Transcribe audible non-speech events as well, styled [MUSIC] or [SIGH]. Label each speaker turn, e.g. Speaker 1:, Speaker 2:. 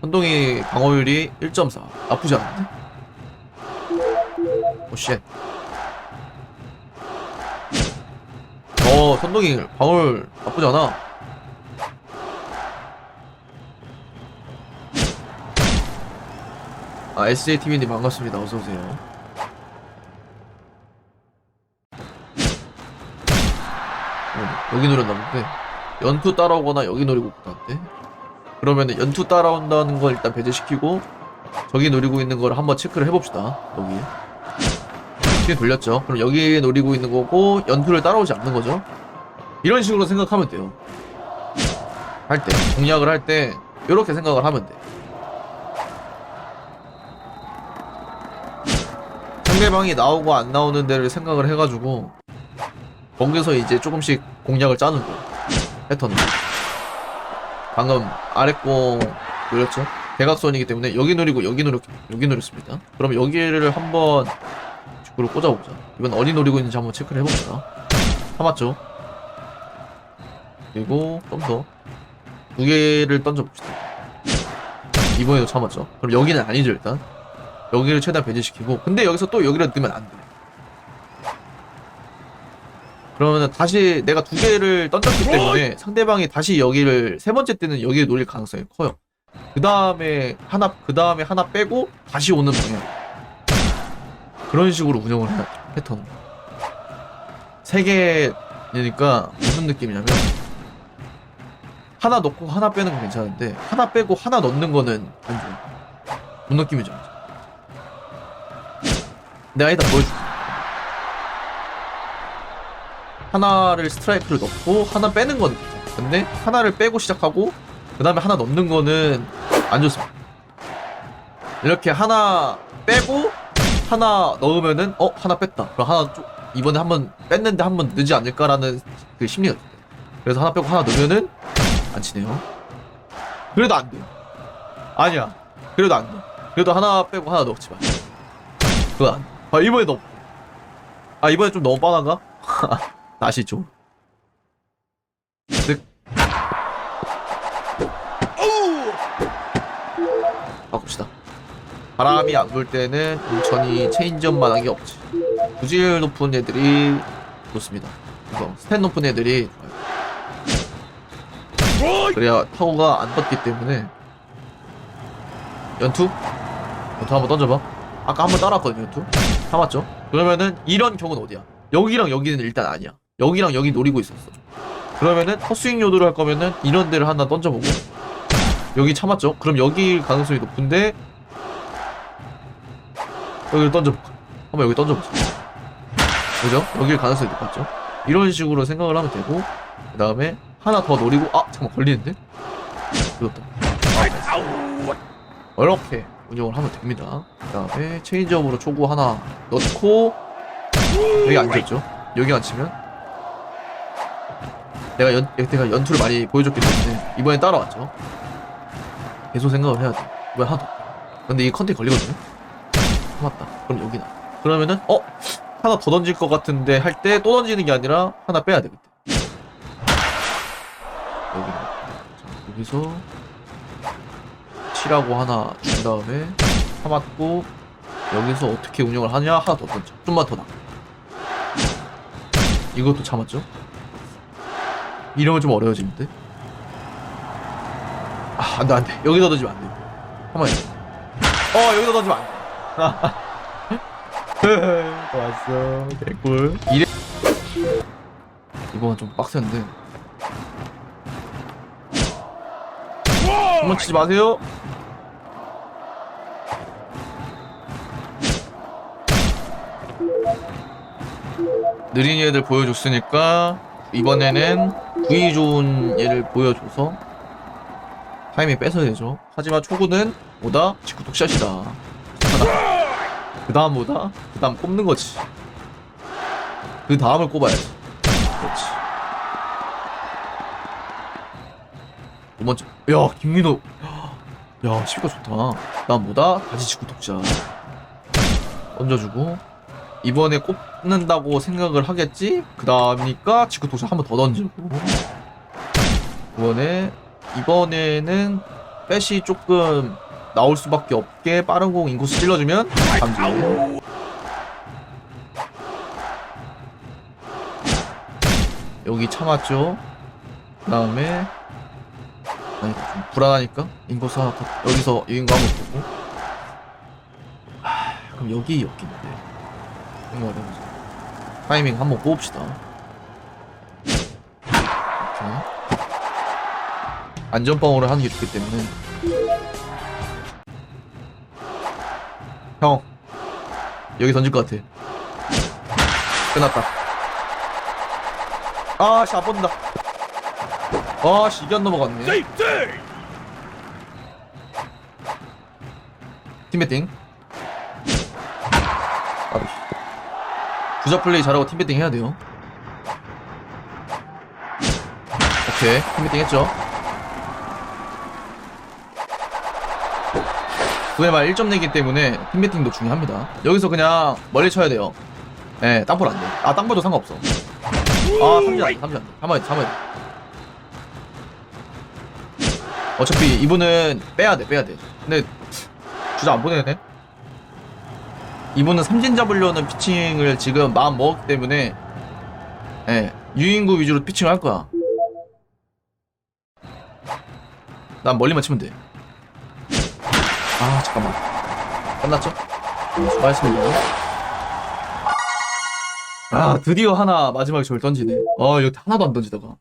Speaker 1: 선동이 방어율이 1.4 나쁘지 않은데? 오쉣. 어 선동이 방어율 나쁘지 않아. 아 SJTV님 반갑습니다. 어서오세요. 어, 여기 노렸나 본데. 연투 따라오거나 여기 노리고 있다는데 그러면은 연투 따라온다는 걸 일단 배제시키고 저기 노리고 있는 걸 한번 체크를 해봅시다 여기. 이렇게 돌렸죠? 그럼 여기 노리고 있는 거고 연투를 따라오지 않는 거죠? 이런 식으로 생각하면 돼요. 할 때 공략을 할 때 이렇게 생각을 하면 돼. 상대방이 나오고 안 나오는 데를 생각을 해가지고 거기서 이제 조금씩 공략을 짜는 거야 패턴을 방금 아랫공 노렸죠? 대각선이기 때문에 여기 노리고 여기 노렸 여기 노렸습니다. 그럼 여기를 한번 축구로 꽂아보자. 이번 어디 노리고 있는지 한번 체크를 해봅시다. 참았죠? 그리고 좀 더 두 개를 던져봅시다. 이번에도 참았죠? 그럼 여기는 아니죠 일단. 여기를 최대한 배제시키고. 근데 여기서 또 여기를 넣으면 안 돼 그러면 다시 내가 두 개를 던졌기 때문에 상대방이 다시 여기를 세 번째 때는 여기를 노릴 가능성이 커요. 그 다음에 하나 그 다음에 하나 빼고 다시 오는 방향. 그런 식으로 운영을 해야 돼 패턴 세 개니까 무슨 느낌이냐면 하나 넣고 하나 빼는 건 괜찮은데 하나 빼고 하나 넣는 거는 안 좋아 뭔 느낌이죠? 내가 일단 보여줄게 하나를 스트라이크를 넣고 하나 빼는 건. 근데 하나를 빼고 시작하고 그 다음에 하나 넣는 거는 안 좋습니다. 이렇게 하나 빼고 하나 넣으면은 어 하나 뺐다. 그럼 하나 좀 이번에 한 번 뺐는데 한 번 늦지 않을까라는 그 심리가 있어요. 그래서 하나 빼고 하나 넣으면은 안 치네요. 그래도 안 돼. 아니야. 그래도 안 돼. 그래도 하나 빼고 하나 넣지 마. 그거 안 돼. 아 이번에 넣. 아 이번에 좀 너무 뻔한가? [LAUGHS] 다시 좀. 득. 바꿉시다. 바람이 안 불 때는 인천이 체인지업만 한 게 없지. 구질 높은 애들이 좋습니다. 이거 스탯 높은 애들이 좋아요. 그래야 타고가 안 떴기 때문에 연투? 연투 한번 던져봐. 아까 한번 따라왔거든요, 연투. 참았죠? 그러면은 이런 경우는 어디야? 여기랑 여기는 일단 아니야. 여기랑 여기 노리고 있었어. 그러면은 헛스윙 요도를 할 거면은 이런 데를 하나 던져보고 여기 참았죠? 그럼 여기 가능성이 높은데 여기를 던져볼까? 한번 여기 던져보자. 그죠? 여길 가능성이 높았죠? 이런 식으로 생각을 하면 되고 그 다음에 하나 더 노리고 아 잠깐 걸리는데? 이것도 이렇게 운영을 하면 됩니다. 그 다음에 체인지업으로 초구 하나 넣고 여기 앉았죠? 여기 앉히면 내가 연 내가 연투를 많이 보여줬기 때문에 이번엔 따라왔죠. 계속 생각을 해야 돼. 하나 더. 근데 이 컨택 걸리거든요. 맞다. 그럼 여기나. 그러면은 어 하나 더 던질 것 같은데 할 때 또 던지는 게 아니라 하나 빼야 돼 그때. 여기. 자 여기서 치라고 하나 준 다음에 참았고 여기서 어떻게 운영을 하냐 하나 더 던져. 좀만 더 나. 이것도 참았죠? 이러면 좀 어려워지는데? 아, 안 돼, 안 돼. 여기다 던지면 안 돼. 한번 해. 어, 여기다 던지면 안 돼. [LAUGHS] 왔어. 개꿀. 이래. 이건 좀 빡센데. 한번 치지 마세요. 느린 애들 보여줬으니까 이번에는 구이 좋은 얘를 보여줘서 타이밍 뺏어야 되죠. 하지만 초구는 뭐다? 직구 독샷이다. 그 다음 뭐다? 그 다음 꼽는 거지. 그 다음을 꼽아야지. 그렇지. 두 번째. 야, 김민호. 야, 시가 좋다. 그 다음 뭐다? 다시 직구 독샷. 던져주고. 이번에 꼽는다고 생각을 하겠지? 그 다음이니까 직구 도시 한번 더 던지고 이번에 이번에는 빼시 조금 나올 수밖에 없게 빠른 공 인코스 찔러주면 감지. 여기 참았죠. 그 다음에 불안하니까 인코스 하나 더 여기서 인거 한번 보고. 아, 그럼 여기 여기인데. 이거 어려우죠. 타이밍 한번 뽑읍시다. 안전빵으로 하는 게 좋기 때문에. 형, 여기 던질 것 같아. 끝났다. 아, 씨, 안 뻗는다. 아, 씨, 이게 안 넘어갔네. 팀 배팅. 아, 부자 플레이 잘하고 팀 배팅 해야 돼요. 오케이, 팀 배팅 했죠. 9회 말 1점 내기 때문에 팀 배팅도 중요합니다. 여기서 그냥 멀리 쳐야 돼요. 예, 땅볼 안 돼. 아, 땅볼도 상관없어. 아, 삼진 안 돼, 삼진 안 돼. 참아야 돼, 참아야 돼. 어차피 이분은 빼야 돼, 빼야 돼. 근데 주자 안 보내네. 이분은 삼진 잡으려는 피칭을 지금 마음 먹었기 때문에 예, 유인구 위주로 피칭을 할 거야. 난 멀리만 치면 돼. 아 잠깐만. 끝났죠? 수고하셨습니다. 아 드디어 하나 마지막에 저를 던지네. 아 여기 하나도 안 던지다가.